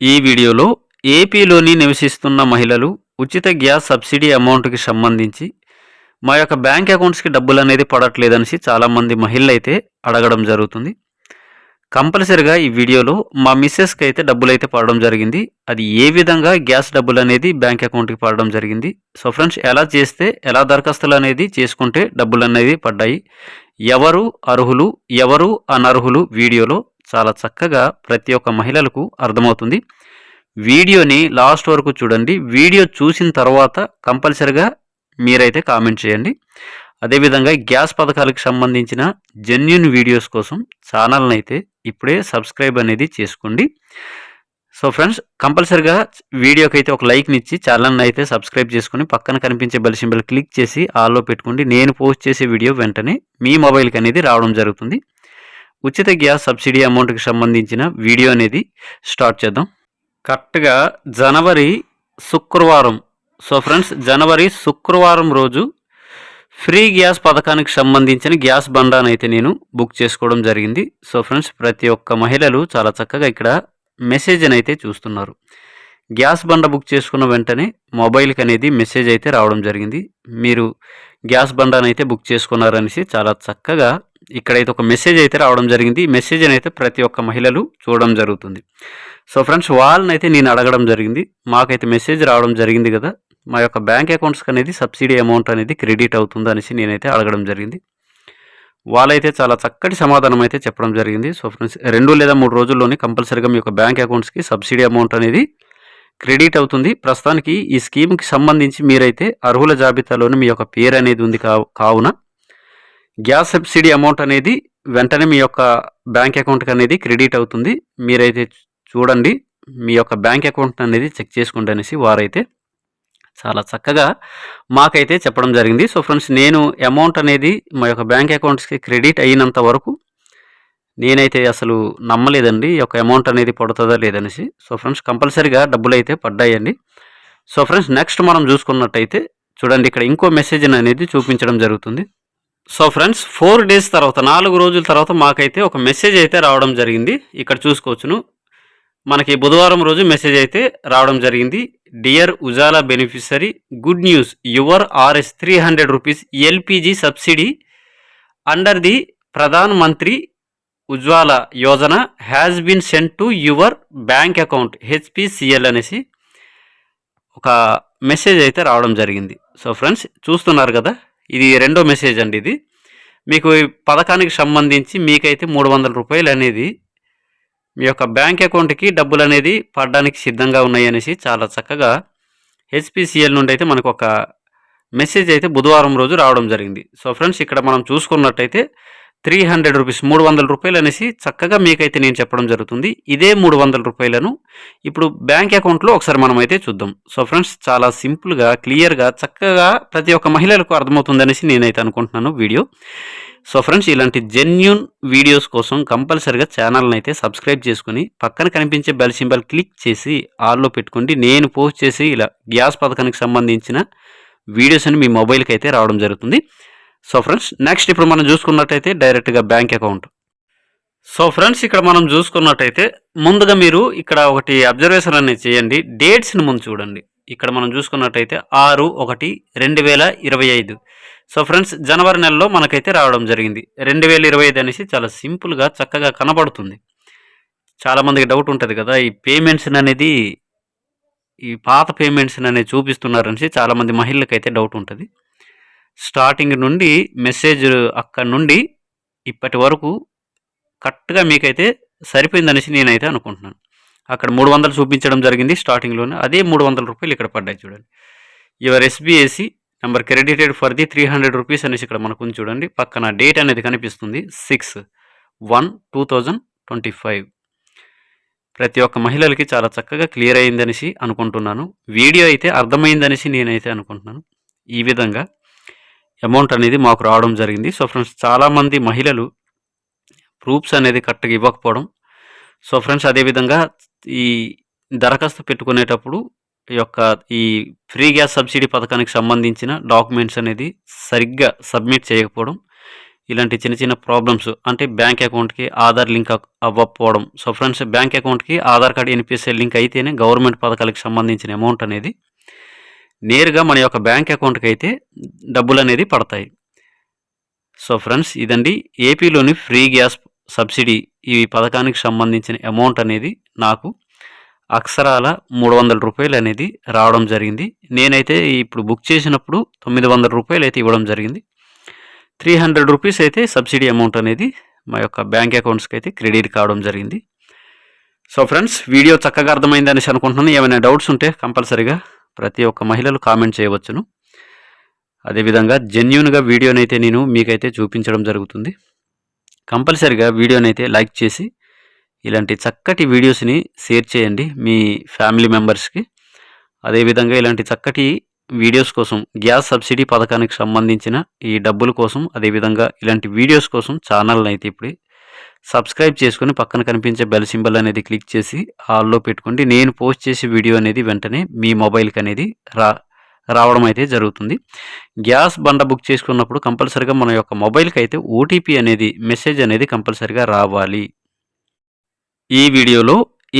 ఈ వీడియోలో ఏపీలోని నివసిస్తున్న మహిళలు ఉచిత గ్యాస్ సబ్సిడీ అమౌంట్కి సంబంధించి మా యొక్క బ్యాంక్ అకౌంట్స్కి డబ్బులు అనేది పడట్లేదనేసి చాలామంది మహిళలు అయితే అడగడం జరుగుతుంది. కంపల్సరిగా ఈ వీడియోలో మా మిస్సెస్కి అయితే డబ్బులు అయితే పడడం జరిగింది. అది ఏ విధంగా గ్యాస్ డబ్బులు అనేది బ్యాంక్ అకౌంట్కి పడడం జరిగింది. సో ఫ్రెండ్స్ ఎలా చేస్తే ఎలా దరఖాస్తులు అనేది చేసుకుంటే డబ్బులు అనేది పడ్డాయి. ఎవరు అర్హులు ఎవరు అనర్హులు వీడియోలో చాలా చక్కగా ప్రతి ఒక్క మహిళలకు అర్థమవుతుంది. వీడియోని లాస్ట్ వరకు చూడండి. వీడియో చూసిన తర్వాత కంపల్సరిగా మీరైతే కామెంట్ చేయండి. అదేవిధంగా గ్యాస్ పథకాలకు సంబంధించిన జెన్యున్ వీడియోస్ కోసం ఛానల్ని అయితే ఇప్పుడే సబ్స్క్రైబ్ అనేది చేసుకోండి. సో ఫ్రెండ్స్ కంపల్సరిగా వీడియోకి అయితే ఒక లైక్ని ఇచ్చి ఛానల్ని అయితే సబ్స్క్రైబ్ చేసుకుని పక్కన కనిపించే బెల్ సింబల్ క్లిక్ చేసి ఆల్లో పెట్టుకోండి. నేను పోస్ట్ చేసే వీడియో వెంటనే మీ మొబైల్కి అనేది రావడం జరుగుతుంది. ఉచిత గ్యాస్ సబ్సిడీ అమౌంట్కి సంబంధించిన వీడియో అనేది స్టార్ట్ చేద్దాం. కరెక్ట్గా జనవరి శుక్రవారం. సో ఫ్రెండ్స్ జనవరి శుక్రవారం రోజు ఫ్రీ గ్యాస్ పథకానికి సంబంధించిన గ్యాస్ బండాను అయితే నేను బుక్ చేసుకోవడం జరిగింది. సో ఫ్రెండ్స్ ప్రతి ఒక్క మహిళలు చాలా చక్కగా ఇక్కడ మెసేజ్ని అయితే చూస్తున్నారు. గ్యాస్ బండ బుక్ చేసుకున్న వెంటనే మొబైల్కి అనేది మెసేజ్ అయితే రావడం జరిగింది. మీరు గ్యాస్ బండాను అయితే బుక్ చేసుకున్నారనేసి చాలా చక్కగా ఇక్కడైతే ఒక మెసేజ్ అయితే రావడం జరిగింది. ఈ మెసేజ్ని అయితే ప్రతి ఒక్క మహిళలు చూడడం జరుగుతుంది. సో ఫ్రెండ్స్ వాళ్ళని అయితే నేను అడగడం జరిగింది. మాకైతే మెసేజ్ రావడం జరిగింది కదా. మా యొక్క బ్యాంక్ అకౌంట్స్కి అనేది సబ్సిడీ అమౌంట్ అనేది క్రెడిట్ అవుతుంది అనేసి నేనైతే అడగడం జరిగింది. వాళ్ళైతే చాలా చక్కటి సమాధానం అయితే చెప్పడం జరిగింది. సో ఫ్రెండ్స్ రెండు లేదా మూడు రోజుల్లోనే కంపల్సరీగా మీ యొక్క బ్యాంక్ అకౌంట్స్కి సబ్సిడీ అమౌంట్ అనేది క్రెడిట్ అవుతుంది. ప్రస్తుతానికి ఈ స్కీమ్కి సంబంధించి మీరైతే అర్హుల జాబితాలోని మీ యొక్క పేరు అనేది ఉంది కావున గ్యాస్ సబ్సిడీ అమౌంట్ అనేది వెంటనే మీ యొక్క బ్యాంక్ అకౌంట్కి అనేది క్రెడిట్ అవుతుంది. మీరైతే చూడండి మీ యొక్క బ్యాంక్ అకౌంట్ అనేది చెక్ చేసుకోండి అనేసి వారైతే చాలా చక్కగా మాకైతే చెప్పడం జరిగింది. సో ఫ్రెండ్స్ నేను అమౌంట్ అనేది మా యొక్క బ్యాంక్ అకౌంట్స్కి క్రెడిట్ అయినంత వరకు నేనైతే అసలు నమ్మలేదండి ఈ యొక్క అమౌంట్ అనేది పడుతుందా లేదనేసి సో ఫ్రెండ్స్ కంపల్సరీగా డబ్బులు అయితే పడ్డాయండి. సో ఫ్రెండ్స్ నెక్స్ట్ మనం చూసుకున్నట్టయితే చూడండి ఇక్కడ ఇంకో మెసేజ్ అనేది చూపించడం జరుగుతుంది. సో ఫ్రెండ్స్ ఫోర్ డేస్ తర్వాత నాలుగు రోజుల తర్వాత మాకైతే ఒక మెసేజ్ అయితే రావడం జరిగింది. ఇక్కడ చూసుకోవచ్చును. మనకి బుధవారం రోజు మెసేజ్ అయితే రావడం జరిగింది. Dear Ujala beneficiary good news. Your RS three hundred rupees LPG subsidy under the Pradhan Mantri Ujjwala Yojana has been send to your bank account HPCL అనేసి ఒక మెసేజ్ అయితే రావడం జరిగింది. సో ఫ్రెండ్స్ చూస్తున్నారు కదా? ఇది రెండో మెసేజ్ అండి ఇది. మీకు ఈ పథకానికి సంబంధించి మీకైతే మూడు వందల రూపాయలు అనేది మీ యొక్క బ్యాంక్ అకౌంట్కి డబ్బులు అనేది పడడానికి సిద్ధంగా ఉన్నాయి అనేసి చాలా చక్కగా హెచ్పిసిఎల్ నుండి అయితే మనకు ఒక మెసేజ్ అయితే బుధవారం రోజు రావడం జరిగింది. సో ఫ్రెండ్స్ ఇక్కడ మనం చూసుకున్నట్టయితే త్రీ హండ్రెడ్ రూపీస్ మూడు వందల రూపాయలు అనేసి చక్కగా మీకైతే నేను చెప్పడం జరుగుతుంది. ఇదే మూడు వందల రూపాయలను ఇప్పుడు బ్యాంక్ అకౌంట్లో ఒకసారి మనం అయితే చూద్దాం. సో ఫ్రెండ్స్ చాలా సింపుల్గా క్లియర్గా చక్కగా ప్రతి ఒక్క మహిళలకు అర్థమవుతుంది అనేసి నేనైతే అనుకుంటున్నాను వీడియో. సో ఫ్రెండ్స్ ఇలాంటి జెన్యున్ వీడియోస్ కోసం కంపల్సరిగా ఛానల్ని అయితే సబ్స్క్రైబ్ చేసుకుని పక్కన కనిపించే బెల్ సింబల్ క్లిక్ చేసి ఆల్లో పెట్టుకోండి. నేను పోస్ట్ చేసి ఇలా గ్యాస్ పథకానికి సంబంధించిన వీడియోస్ అని మీ మొబైల్కి అయితే రావడం జరుగుతుంది. సో ఫ్రెండ్స్ నెక్స్ట్ ఇప్పుడు మనం చూసుకున్నట్టయితే డైరెక్ట్గా బ్యాంక్ అకౌంట్ సో ఫ్రెండ్స్ ఇక్కడ మనం చూసుకున్నట్టయితే ముందుగా మీరు ఇక్కడ ఒకటి అబ్జర్వేషన్ అనేది చేయండి. డేట్స్ని ముందు చూడండి. ఇక్కడ మనం చూసుకున్నట్టయితే ఆరు ఒకటి రెండు వేల ఇరవై ఐదు. సో ఫ్రెండ్స్ జనవరి నెలలో మనకైతే రావడం జరిగింది. రెండు వేల ఇరవై ఐదు అనేసి చాలా సింపుల్గా చక్కగా కనబడుతుంది. చాలామందికి డౌట్ ఉంటుంది కదా ఈ పేమెంట్స్ అనేది ఈ పాత పేమెంట్స్ అనేది చూపిస్తున్నారనేసి చాలామంది మహిళలకైతే డౌట్ ఉంటుంది. స్టార్టింగ్ నుండి మెసేజ్ అక్కడి నుండి ఇప్పటి వరకు కరెక్ట్గా మీకైతే సరిపోయిందనేసి నేనైతే అనుకుంటున్నాను. అక్కడ మూడు వందలు చూపించడం జరిగింది స్టార్టింగ్లోనే అదే మూడు వందల రూపాయలు ఇక్కడ పడ్డాయి చూడండి. Your SBAC number credited for the three hundred rupees అనేసి ఇక్కడ మనకు చూడండి. పక్కన డేట్ అనేది కనిపిస్తుంది six one two thousand twenty five ప్రతి ఒక్క మహిళలకి చాలా చక్కగా క్లియర్ అయిందనేసి అనుకుంటున్నాను. వీడియో అయితే అర్థమైందనేసి నేనైతే అనుకుంటున్నాను. ఈ విధంగా అమౌంట్ అనేది మాకు రావడం జరిగింది. సో ఫ్రెండ్స్ చాలామంది మహిళలు ప్రూఫ్స్ అనేది కరెక్ట్గా ఇవ్వకపోవడం. సో ఫ్రెండ్స్ అదేవిధంగా ఈ దరఖాస్తు పెట్టుకునేటప్పుడు ఈ యొక్క ఈ ఫ్రీ గ్యాస్ సబ్సిడీ పథకానికి సంబంధించిన డాక్యుమెంట్స్ అనేది సరిగ్గా సబ్మిట్ చేయకపోవడం ఇలాంటి చిన్న చిన్న ప్రాబ్లమ్స్ అంటే బ్యాంక్ అకౌంట్కి ఆధార్ లింక్ అవ్వకపోవడం. సో ఫ్రెండ్స్ బ్యాంక్ అకౌంట్కి ఆధార్ కార్డ్ ఎన్పిఎస్ఐ లింక్ అయితేనే గవర్నమెంట్ పథకాలకు సంబంధించిన అమౌంట్ అనేది నేరుగా మన యొక్క బ్యాంక్ అకౌంట్కి అయితే డబ్బులు అనేది పడతాయి. సో ఫ్రెండ్స్ ఇదండి ఏపీలోని ఫ్రీ గ్యాస్ సబ్సిడీ ఈ పథకానికి సంబంధించిన అమౌంట్ అనేది నాకు అక్షరాల మూడు వందల రూపాయలు అనేది రావడం జరిగింది. నేనైతే ఇప్పుడు బుక్ చేసినప్పుడు తొమ్మిది వందల రూపాయలు అయితే ఇవ్వడం జరిగింది. త్రీ హండ్రెడ్ రూపీస్ అయితే సబ్సిడీ అమౌంట్ అనేది మా యొక్క బ్యాంక్ అకౌంట్స్కి అయితే క్రెడిట్ కావడం జరిగింది. సో ఫ్రెండ్స్ వీడియో చక్కగా అర్థమైంది అనేసి అనుకుంటున్నాను. ఏమైనా డౌట్స్ ఉంటే కంపల్సరీగా ప్రతి ఒక్క మహిళలు కామెంట్ చేయవచ్చును. అదేవిధంగా జెన్యున్గా వీడియోనైతే నేను మీకైతే చూపించడం జరుగుతుంది. కంపల్సరీగా వీడియోనైతే లైక్ చేసి ఇలాంటి చక్కటి వీడియోస్ని షేర్ చేయండి మీ ఫ్యామిలీ మెంబర్స్కి. అదేవిధంగా ఇలాంటి చక్కటి వీడియోస్ కోసం గ్యాస్ సబ్సిడీ పథకానికి సంబంధించిన ఈ డబ్బుల కోసం అదేవిధంగా ఇలాంటి వీడియోస్ కోసం ఛానల్ని అయితే ఇప్పుడు సబ్స్క్రైబ్ చేసుకొని పక్కన కనిపించే బెల్ సింబల్ అనేది క్లిక్ చేసి హాల్లో పెట్టుకోండి. నేను పోస్ట్ చేసే వీడియో అనేది వెంటనే మీ మొబైల్కి అనేది రా రావడం అయితే జరుగుతుంది. గ్యాస్ బండ బుక్ చేసుకున్నప్పుడు కంపల్సరిగా మన యొక్క మొబైల్కి అయితే ఓటీపీ అనేది మెసేజ్ అనేది కంపల్సరిగా రావాలి. ఈ వీడియోలో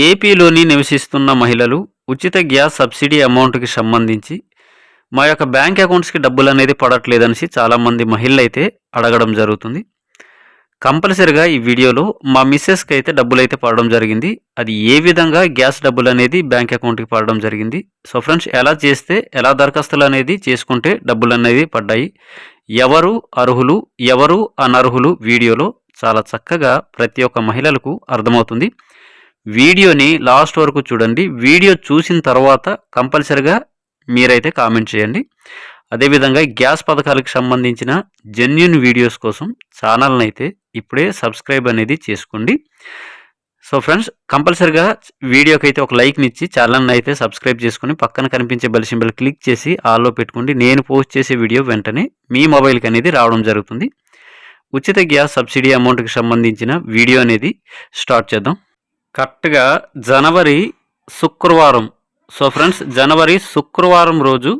ఏపీలోని నివసిస్తున్న మహిళలు ఉచిత గ్యాస్ సబ్సిడీ అమౌంట్కి సంబంధించి మా యొక్క బ్యాంక్ అకౌంట్స్కి డబ్బులు అనేది పడట్లేదనేసి చాలామంది మహిళలు అయితే అడగడం జరుగుతుంది. కంపల్సరిగా ఈ వీడియోలో మా మిస్సెస్కి అయితే డబ్బులు అయితే పడడం జరిగింది. అది ఏ విధంగా గ్యాస్ డబ్బులు అనేది బ్యాంక్ అకౌంట్కి పడడం జరిగింది. సో ఫ్రెండ్స్ ఎలా చేస్తే ఎలా దరఖాస్తులు అనేది చేసుకుంటే డబ్బులు అనేది పడ్డాయి. ఎవరు అర్హులు ఎవరు అనర్హులు వీడియోలో చాలా చక్కగా ప్రతి ఒక్క మహిళలకు అర్థమవుతుంది. వీడియోని లాస్ట్ వరకు చూడండి. వీడియో చూసిన తర్వాత కంపల్సరిగా మీరైతే కామెంట్ చేయండి. అదేవిధంగా గ్యాస్ పథకాలకు సంబంధించిన జెన్యున్ వీడియోస్ కోసం ఛానల్ని అయితే ఇప్పుడే సబ్స్క్రైబ్ అనేది చేసుకోండి. సో ఫ్రెండ్స్ కంపల్సరిగా వీడియోకి అయితే ఒక లైక్ని ఇచ్చి ఛానల్ని అయితే సబ్స్క్రైబ్ చేసుకుని పక్కన కనిపించే బెల్ సింబల్ క్లిక్ చేసి ఆల్లో పెట్టుకోండి. నేను పోస్ట్ చేసే వీడియో వెంటనే మీ మొబైల్కి అనేది రావడం జరుగుతుంది. ఉచిత గ్యాస్ సబ్సిడీ అమౌంట్కి సంబంధించిన వీడియో అనేది స్టార్ట్ చేద్దాం. కరెక్ట్గా జనవరి శుక్రవారం. సో ఫ్రెండ్స్ జనవరి శుక్రవారం రోజు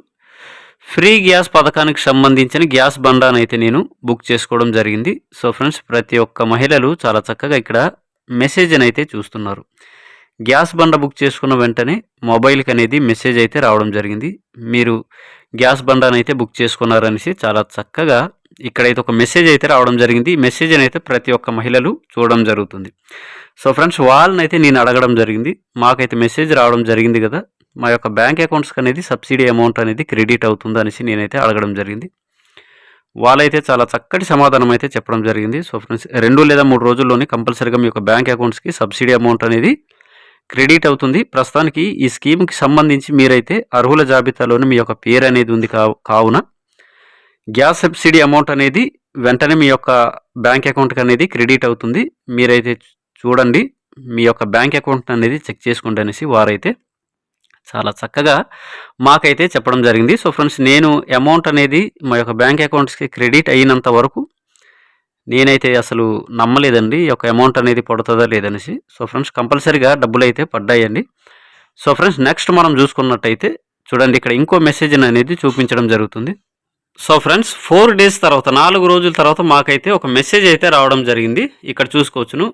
ఫ్రీ గ్యాస్ పథకానికి సంబంధించిన గ్యాస్ బండాను అయితే నేను బుక్ చేసుకోవడం జరిగింది. సో ఫ్రెండ్స్ ప్రతి ఒక్క మహిళలు చాలా చక్కగా ఇక్కడ మెసేజ్ని అయితే చూస్తున్నారు. గ్యాస్ బండ బుక్ చేసుకున్న వెంటనే మొబైల్కి అనేది మెసేజ్ అయితే రావడం జరిగింది. మీరు గ్యాస్ బండాను అయితే బుక్ చేసుకున్నారనేసి చాలా చక్కగా ఇక్కడైతే ఒక మెసేజ్ అయితే రావడం జరిగింది. ఈ మెసేజ్ని అయితే ప్రతి ఒక్క మహిళలు చూడడం జరుగుతుంది. సో ఫ్రెండ్స్ వాళ్ళని అయితే నేను అడగడం జరిగింది. మాకైతే మెసేజ్ రావడం జరిగింది కదా. మా యొక్క బ్యాంక్ అకౌంట్స్కి అనేది సబ్సిడీ అమౌంట్ అనేది క్రెడిట్ అవుతుంది అనేసి నేనైతే అడగడం జరిగింది. వాళ్ళైతే చాలా చక్కటి సమాధానం అయితే చెప్పడం జరిగింది. సో ఫ్రెండ్స్ రెండు లేదా మూడు రోజుల్లోనే కంపల్సరీగా మీ యొక్క బ్యాంక్ అకౌంట్స్కి సబ్సిడీ అమౌంట్ అనేది క్రెడిట్ అవుతుంది. ప్రస్తుతానికి ఈ స్కీమ్కి సంబంధించి మీరైతే అర్హుల జాబితాలోనే మీ యొక్క పేరు అనేది ఉంది కావు కావున గ్యాస్ సబ్సిడీ అమౌంట్ అనేది వెంటనే మీ యొక్క బ్యాంక్ అకౌంట్కి అనేది క్రెడిట్ అవుతుంది. మీరైతే చూడండి మీ యొక్క బ్యాంక్ అకౌంట్ అనేది చెక్ చేసుకోండి అనేసి వారైతే చాలా చక్కగా మాకైతే చెప్పడం జరిగింది. సో ఫ్రెండ్స్ నేను అమౌంట్ అనేది మా యొక్క బ్యాంక్ అకౌంట్స్కి క్రెడిట్ అయినంత వరకు నేనైతే అసలు నమ్మలేదండి. ఈ యొక్క అమౌంట్ అనేది పడుతుందా లేదనేసి. సో ఫ్రెండ్స్ కంపల్సరీగా డబ్బులు అయితే పడ్డాయండి. సో ఫ్రెండ్స్ నెక్స్ట్ మనం చూసుకున్నట్టయితే చూడండి ఇక్కడ ఇంకో మెసేజ్ అనేది చూపించడం జరుగుతుంది. సో ఫ్రెండ్స్ ఫోర్ డేస్ తర్వాత నాలుగు రోజుల తర్వాత మాకైతే ఒక మెసేజ్ అయితే రావడం జరిగింది. ఇక్కడ చూసుకోవచ్చును.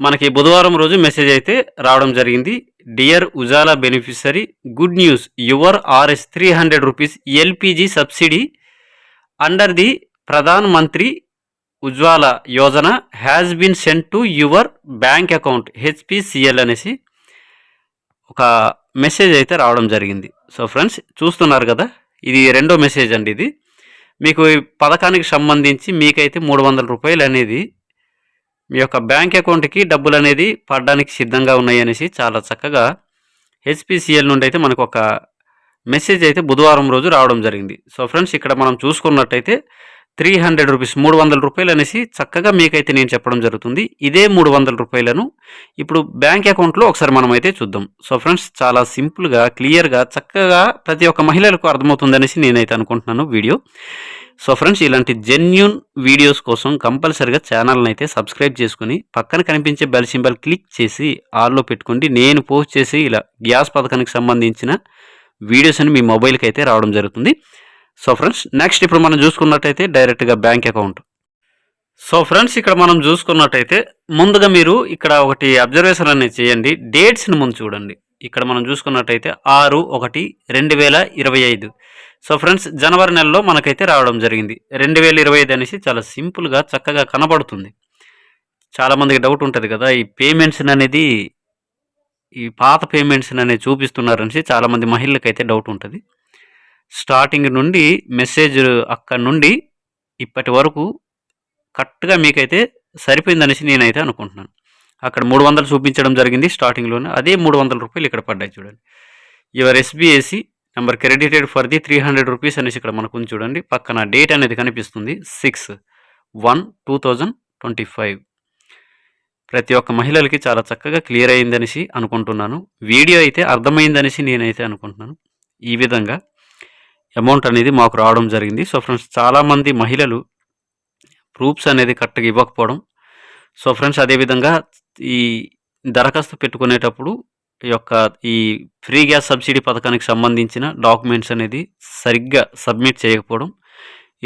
మనకి బుధవారం రోజు మెసేజ్ అయితే రావడం జరిగింది. Dear Ujala beneficiary good news your RS three hundred rupees LPG subsidy under the Pradhan Mantri Ujjwala Yojana has been send to your bank account HPCL అనేసి ఒక మెసేజ్ అయితే రావడం జరిగింది. సో ఫ్రెండ్స్ చూస్తున్నారు కదా ఇది రెండో మెసేజ్ అండి ఇది. మీకు ఈ పథకానికి సంబంధించి మీకైతే మూడు వందల రూపాయలు అనేది మీ యొక్క బ్యాంక్ అకౌంట్కి డబ్బులు అనేది పడడానికి సిద్ధంగా ఉన్నాయి అనేసి చాలా చక్కగా హెచ్పిసిఎల్ నుండి అయితే మనకు ఒక మెసేజ్ అయితే బుధవారం రోజు రావడం జరిగింది. సో ఫ్రెండ్స్ ఇక్కడ మనం చూసుకున్నట్టయితే త్రీ హండ్రెడ్ రూపీస్ మూడు వందల రూపాయలు అనేసి చక్కగా మీకైతే నేను చెప్పడం జరుగుతుంది. ఇదే మూడు వందల రూపాయలను ఇప్పుడు బ్యాంక్ అకౌంట్లో ఒకసారి మనం అయితే చూద్దాం. సో ఫ్రెండ్స్ చాలా సింపుల్గా క్లియర్గా చక్కగా ప్రతి ఒక్క మహిళలకు అర్థమవుతుంది అనేసి నేనైతే అనుకుంటున్నాను వీడియో. సో ఫ్రెండ్స్ ఇలాంటి జెన్యున్ వీడియోస్ కోసం కంపల్సరిగా ఛానల్ని అయితే సబ్స్క్రైబ్ చేసుకుని పక్కన కనిపించే బెల్ సింబల్ క్లిక్ చేసి ఆల్లో పెట్టుకోండి. నేను పోస్ట్ చేసి ఇలా గ్యాస్ పథకానికి సంబంధించిన వీడియోస్ అని మీ మొబైల్కి అయితే రావడం జరుగుతుంది. సో ఫ్రెండ్స్ నెక్స్ట్ ఇప్పుడు మనం చూసుకున్నట్టయితే డైరెక్ట్గా బ్యాంక్ అకౌంట్ సో ఫ్రెండ్స్ ఇక్కడ మనం చూసుకున్నట్టయితే ముందుగా మీరు ఇక్కడ ఒకటి అబ్జర్వేషన్ అనేది చేయండి. డేట్స్ని ముందు చూడండి. ఇక్కడ మనం చూసుకున్నట్టయితే ఆరు ఒకటి రెండు వేల ఇరవై ఐదు. సో ఫ్రెండ్స్ జనవరి నెలలో మనకైతే రావడం జరిగింది. రెండు వేల ఇరవై ఐదు అనేసి చాలా సింపుల్గా చక్కగా కనబడుతుంది. చాలామందికి డౌట్ ఉంటుంది కదా ఈ పేమెంట్స్ అనేది ఈ పాత పేమెంట్స్ అనేది చూపిస్తున్నారనేసి చాలామంది మహిళలకైతే డౌట్ ఉంటుంది. స్టార్టింగ్ నుండి మెసేజ్ అక్కడి నుండి ఇప్పటి వరకు కరెక్ట్గా మీకైతే సరిపోయిందనేసి నేనైతే అనుకుంటున్నాను. అక్కడ మూడు వందలు చూపించడం జరిగింది స్టార్టింగ్లోనే అదే మూడు వందల రూపాయలు ఇక్కడ పడ్డాయి చూడండి. Your SBAC number credited for the three hundred rupees అనేసి ఇక్కడ మనకు ఉంది చూడండి. పక్కన డేట్ అనేది కనిపిస్తుంది. Six one two thousand twenty five ప్రతి ఒక్క మహిళలకి చాలా చక్కగా క్లియర్ అయిందనేసి అనుకుంటున్నాను. వీడియో అయితే అర్థమైందనేసి నేనైతే అనుకుంటున్నాను. ఈ విధంగా అమౌంట్ అనేది మాకు రావడం జరిగింది. సో ఫ్రెండ్స్ చాలామంది మహిళలు ప్రూఫ్స్ అనేది కరెక్ట్గా ఇవ్వకపోవడం. సో ఫ్రెండ్స్ అదేవిధంగా ఈ దరఖాస్తు పెట్టుకునేటప్పుడు యొక్క ఈ ఫ్రీ గ్యాస్ సబ్సిడీ పథకానికి సంబంధించిన డాక్యుమెంట్స్ అనేది సరిగ్గా సబ్మిట్ చేయకపోవడం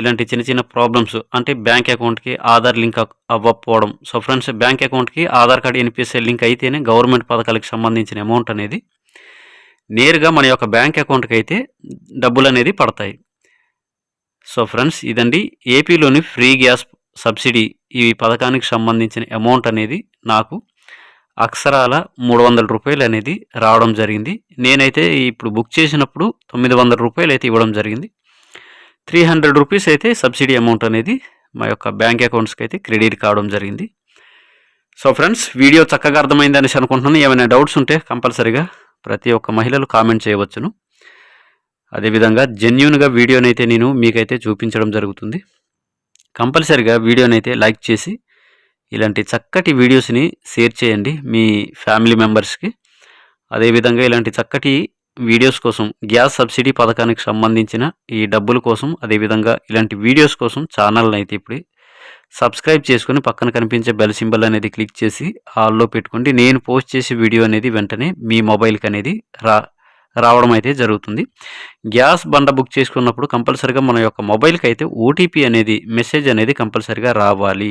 ఇలాంటి చిన్న చిన్న ప్రాబ్లమ్స్ అంటే బ్యాంక్ అకౌంట్కి ఆధార్ లింక్ అవ్వకపోవడం. సో ఫ్రెండ్స్ బ్యాంక్ అకౌంట్కి ఆధార్ కార్డ్ ఎన్పిఎస్ఐ లింక్ అయితేనే గవర్నమెంట్ పథకాలకు సంబంధించిన అమౌంట్ అనేది నేరుగా మన యొక్క బ్యాంక్ అకౌంట్కి అయితే డబ్బులు అనేది పడతాయి. సో ఫ్రెండ్స్ ఇదండి ఏపీలోని ఫ్రీ గ్యాస్ సబ్సిడీ ఈ పథకానికి సంబంధించిన అమౌంట్ అనేది నాకు అక్షరాల మూడు వందల రూపాయలు అనేది రావడం జరిగింది. నేనైతే ఇప్పుడు బుక్ చేసినప్పుడు తొమ్మిది వందల రూపాయలు అయితే ఇవ్వడం జరిగింది. త్రీ హండ్రెడ్ రూపీస్ అయితే సబ్సిడీ అమౌంట్ అనేది మా యొక్క బ్యాంక్ అకౌంట్స్కి అయితే క్రెడిట్ కావడం జరిగింది. సో ఫ్రెండ్స్ వీడియో చక్కగా అర్థమైంది అనేసి అనుకుంటున్నాను. ఏమైనా డౌట్స్ ఉంటే కంపల్సరీగా ప్రతి ఒక్క మహిళలు కామెంట్ చేయవచ్చును. అదేవిధంగా జెన్యున్గా వీడియోనైతే నేను మీకైతే చూపించడం జరుగుతుంది. కంపల్సరిగా వీడియోనైతే లైక్ చేసి ఇలాంటి చక్కటి వీడియోస్ని షేర్ చేయండి మీ ఫ్యామిలీ మెంబర్స్కి. అదేవిధంగా ఇలాంటి చక్కటి వీడియోస్ కోసం గ్యాస్ సబ్సిడీ పథకానికి సంబంధించిన ఈ డబ్బుల కోసం అదేవిధంగా ఇలాంటి వీడియోస్ కోసం ఛానల్ని అయితే ఇప్పుడు సబ్స్క్రైబ్ చేసుకొని పక్కన కనిపించే బెల్ సింబల్ అనేది క్లిక్ చేసి హాల్లో పెట్టుకోండి. నేను పోస్ట్ చేసే వీడియో అనేది వెంటనే మీ మొబైల్కి అనేది రా రావడం అయితే జరుగుతుంది. గ్యాస్ బండ బుక్ చేసుకున్నప్పుడు కంపల్సరిగా మన యొక్క మొబైల్కి అయితే ఓటీపీ అనేది మెసేజ్ అనేది కంపల్సరిగా రావాలి.